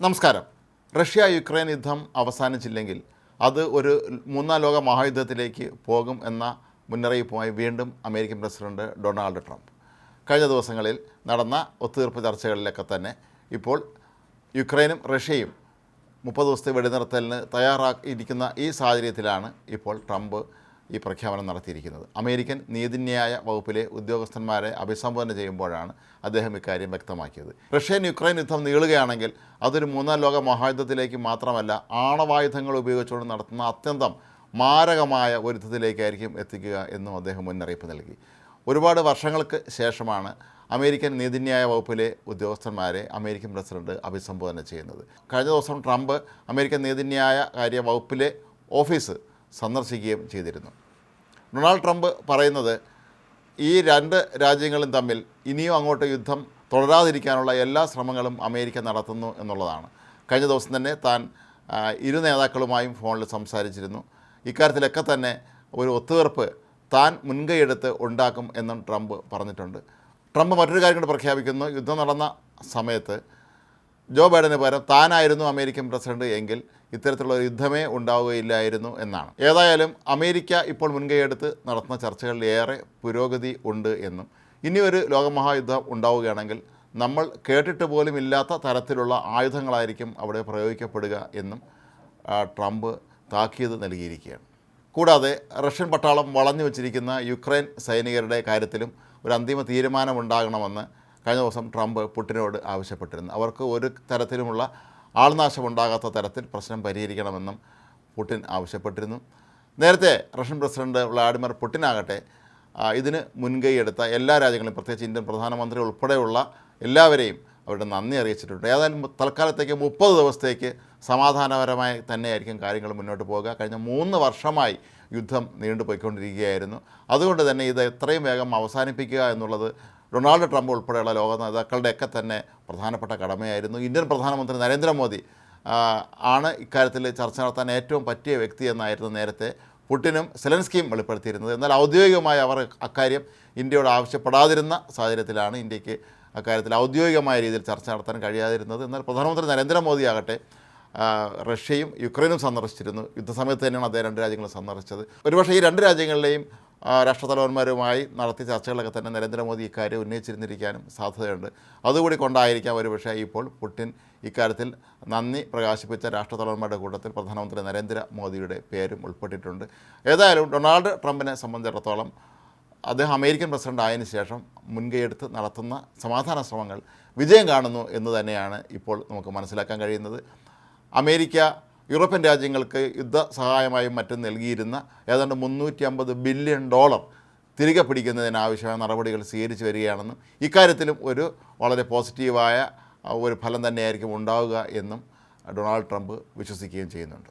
നമസ്കാരം. Russia Ukraine യുദ്ധം അവസാനിച്ചില്ലെങ്കിൽ അത് ഒരു മൂന്നാം ലോക മഹായുദ്ധത്തിലേക്ക് പോകും എന്ന മുന്നറിയിപ്പുമായി വീണ്ടും അമേരിക്കൻ പ്രസിഡന്റ് ഡൊണാൾഡ് ട്രംപ്. കഴിഞ്ഞ ദിവസങ്ങളിൽ നടന്ന ഒത്തുതീർപ്പ് ചർച്ചകളിലൊക്കെ തന്നെ ഇപ്പോൾ യുക്രൈനും റഷ്യയും മുപ്പത് ദിവസത്തെ വെടിനിർത്തലിന് തയ്യാറാക്കിയിരിക്കുന്ന ഈ സാഹചര്യത്തിലാണ് ഇപ്പോൾ ട്രംപ് ഈ പ്രഖ്യാപനം നടത്തിയിരിക്കുന്നത്. അമേരിക്കൻ നീതിന്യായ വകുപ്പിലെ ഉദ്യോഗസ്ഥന്മാരെ അഭിസംബോധന ചെയ്യുമ്പോഴാണ് അദ്ദേഹം ഇക്കാര്യം വ്യക്തമാക്കിയത്. റഷ്യൻ യുക്രൈൻ യുദ്ധം നീളുകയാണെങ്കിൽ അതൊരു മൂന്നാം ലോക മഹായുദ്ധത്തിലേക്ക് മാത്രമല്ല ആണവായുധങ്ങൾ ഉപയോഗിച്ചുകൊണ്ട് നടത്തുന്ന അത്യന്തം മാരകമായ ഒരു യുദ്ധത്തിലേക്കായിരിക്കും എത്തിക്കുക എന്നും അദ്ദേഹം മുന്നറിയിപ്പ് നൽകി. ഒരുപാട് വർഷങ്ങൾക്ക് ശേഷമാണ് അമേരിക്കൻ നീതിന്യായ വകുപ്പിലെ ഉദ്യോഗസ്ഥന്മാരെ അമേരിക്കൻ പ്രസിഡന്റ് അഭിസംബോധന ചെയ്യുന്നത്. കഴിഞ്ഞ ദിവസം ട്രംപ് അമേരിക്കൻ നീതിന്യായ കാര്യ വകുപ്പിലെ ഓഫീസ് സന്ദർശിക്കുകയും ചെയ്തിരുന്നു. ഡൊണാൾഡ് ട്രംപ് പറയുന്നത് ഈ രണ്ട് രാജ്യങ്ങളും തമ്മിൽ ഇനിയും അങ്ങോട്ട് യുദ്ധം തുടരാതിരിക്കാനുള്ള എല്ലാ ശ്രമങ്ങളും അമേരിക്ക നടത്തുന്നു എന്നുള്ളതാണ്. കഴിഞ്ഞ ദിവസം തന്നെ താൻ ഇരു നേതാക്കളുമായും ഫോണിൽ സംസാരിച്ചിരുന്നു. ഇക്കാര്യത്തിലൊക്കെ തന്നെ ഒരു ഒത്തുതീർപ്പ് താൻ മുൻകൈയെടുത്ത് ഉണ്ടാക്കും എന്നും ട്രംപ് പറഞ്ഞിട്ടുണ്ട്. ട്രംപ് മറ്റൊരു കാര്യം കൂടി പ്രഖ്യാപിക്കുന്നു. യുദ്ധം നടന്ന സമയത്ത് ജോ ബൈഡന് പകരം താനായിരുന്നു അമേരിക്കൻ പ്രസിഡന്റ് എങ്കിൽ ഇത്തരത്തിലുള്ള ഒരു യുദ്ധമേ ഉണ്ടാവുകയില്ലായിരുന്നു എന്നാണ്. ഏതായാലും അമേരിക്ക ഇപ്പോൾ മുൻകൈയെടുത്ത് നടത്തുന്ന ചർച്ചകളിൽ ഏറെ പുരോഗതി ഉണ്ട് എന്നും ഇനി ഒരു ലോകമഹായുദ്ധം ഉണ്ടാവുകയാണെങ്കിൽ നമ്മൾ കേട്ടിട്ട് പോലും ഇല്ലാത്ത തരത്തിലുള്ള ആയുധങ്ങളായിരിക്കും അവിടെ പ്രയോഗിക്കപ്പെടുക എന്നും ട്രംപ് താക്കീത് നൽകിയിരിക്കുകയാണ്. കൂടാതെ റഷ്യൻ പട്ടാളം വളഞ്ഞു വച്ചിരിക്കുന്ന യുക്രൈൻ സൈനികരുടെ കാര്യത്തിലും ഒരു അന്തിമ തീരുമാനമുണ്ടാകണമെന്ന് കഴിഞ്ഞ ദിവസം ട്രംപ് പുട്ടിനോട് ആവശ്യപ്പെട്ടിരുന്നു. അവർക്ക് ഒരു തരത്തിലുമുള്ള ആൾനാശമുണ്ടാകാത്ത തരത്തിൽ പ്രശ്നം പരിഹരിക്കണമെന്നും പുട്ടിൻ ആവശ്യപ്പെട്ടിരുന്നു. നേരത്തെ റഷ്യൻ പ്രസിഡന്റ് വ്ളാഡിമിർ പുട്ടിനാകട്ടെ ഇതിന് മുൻകൈയെടുത്ത എല്ലാ രാജ്യങ്ങളും പ്രത്യേകിച്ച് ഇന്ത്യൻ പ്രധാനമന്ത്രി ഉൾപ്പെടെയുള്ള എല്ലാവരെയും അവരുടെ നന്ദി അറിയിച്ചിട്ടുണ്ട്. ഏതായാലും തൽക്കാലത്തേക്ക് മുപ്പത് ദിവസത്തേക്ക് സമാധാനപരമായി തന്നെയായിരിക്കും കാര്യങ്ങൾ മുന്നോട്ട് പോകുക കഴിഞ്ഞ മൂന്ന് വർഷമായി യുദ്ധം നീണ്ടുപോയിക്കൊണ്ടിരിക്കുകയായിരുന്നു. അതുകൊണ്ട് തന്നെ ഇത് എത്രയും വേഗം അവസാനിപ്പിക്കുക എന്നുള്ളത് ഡൊണാൾഡ് ട്രംപ് ഉൾപ്പെടെയുള്ള ലോക നേതാക്കളുടെയൊക്കെ തന്നെ പ്രധാനപ്പെട്ട കടമയായിരുന്നു. ഇന്ത്യൻ പ്രധാനമന്ത്രി നരേന്ദ്രമോദി ആണ് ഇക്കാര്യത്തിൽ ചർച്ച നടത്താൻ ഏറ്റവും പറ്റിയ വ്യക്തി എന്നായിരുന്നു നേരത്തെ പുട്ടിനും സെലൻസ്കിയും വെളിപ്പെടുത്തിയിരുന്നത്. എന്നാൽ ഔദ്യോഗികമായി അവർ അക്കാര്യം ഇന്ത്യയോട് ആവശ്യപ്പെടാതിരുന്ന സാഹചര്യത്തിലാണ് ഇന്ത്യയ്ക്ക് അക്കാര്യത്തിൽ ഔദ്യോഗികമായ രീതിയിൽ ചർച്ച നടത്താൻ കഴിയാതിരുന്നത്. എന്നാൽ പ്രധാനമന്ത്രി നരേന്ദ്രമോദി ആകട്ടെ റഷ്യയും യുക്രൈനും സന്ദർശിച്ചിരുന്നു. യുദ്ധസമയത്ത് തന്നെയാണ് അദ്ദേഹം രണ്ട് രാജ്യങ്ങളും സന്ദർശിച്ചത്. ഒരുപക്ഷേ ഈ രണ്ട് രാജ്യങ്ങളിലെയും ആ, രാഷ്ട്രതലവന്മാരുമായി നടത്തിയ ചർച്ചകളൊക്കെ തന്നെ നരേന്ദ്രമോദി ഇക്കാര്യം ഉന്നയിച്ചിരുന്നിരിക്കാനും സാധ്യതയുണ്ട്. അതുകൂടി കൊണ്ടായിരിക്കാം ഒരുപക്ഷേ ഇപ്പോൾ പുടിൻ ഇക്കാര്യത്തിൽ നന്ദി പ്രകാശിപ്പിച്ച രാഷ്ട്രതലവന്മാരുടെ കൂട്ടത്തിൽ പ്രധാനമന്ത്രി നരേന്ദ്രമോദിയുടെ പേരും ഉൾപ്പെട്ടിട്ടുണ്ട്. ഏതായാലും ഡൊണാൾഡ് ട്രംപിനെ സംബന്ധിച്ചിടത്തോളം അദ്ദേഹം അമേരിക്കൻ പ്രസിഡന്റ് ആയതിനു ശേഷം മുൻകൈയെടുത്ത് നടത്തുന്ന സമാധാന ശ്രമങ്ങൾ വിജയം കാണുന്നു എന്ന് തന്നെയാണ് ഇപ്പോൾ നമുക്ക് മനസ്സിലാക്കാൻ കഴിയുന്നത്. അമേരിക്ക യൂറോപ്യൻ രാജ്യങ്ങൾക്ക് യുദ്ധ സഹായമായും മറ്റും നൽകിയിരുന്ന ഏതാണ്ട് മുന്നൂറ്റി അമ്പത് ബില്യൺ ഡോളർ തിരികെ പിടിക്കുന്നതിനാവശ്യമായ നടപടികൾ സ്വീകരിച്ചു വരികയാണെന്നും ഇക്കാര്യത്തിലും ഒരു വളരെ പോസിറ്റീവായ ഒരു ഫലം തന്നെയായിരിക്കും ഉണ്ടാവുക എന്നും ഡൊണാൾഡ് ട്രംപ് വിശ്വസിക്കുകയും ചെയ്യുന്നുണ്ട്.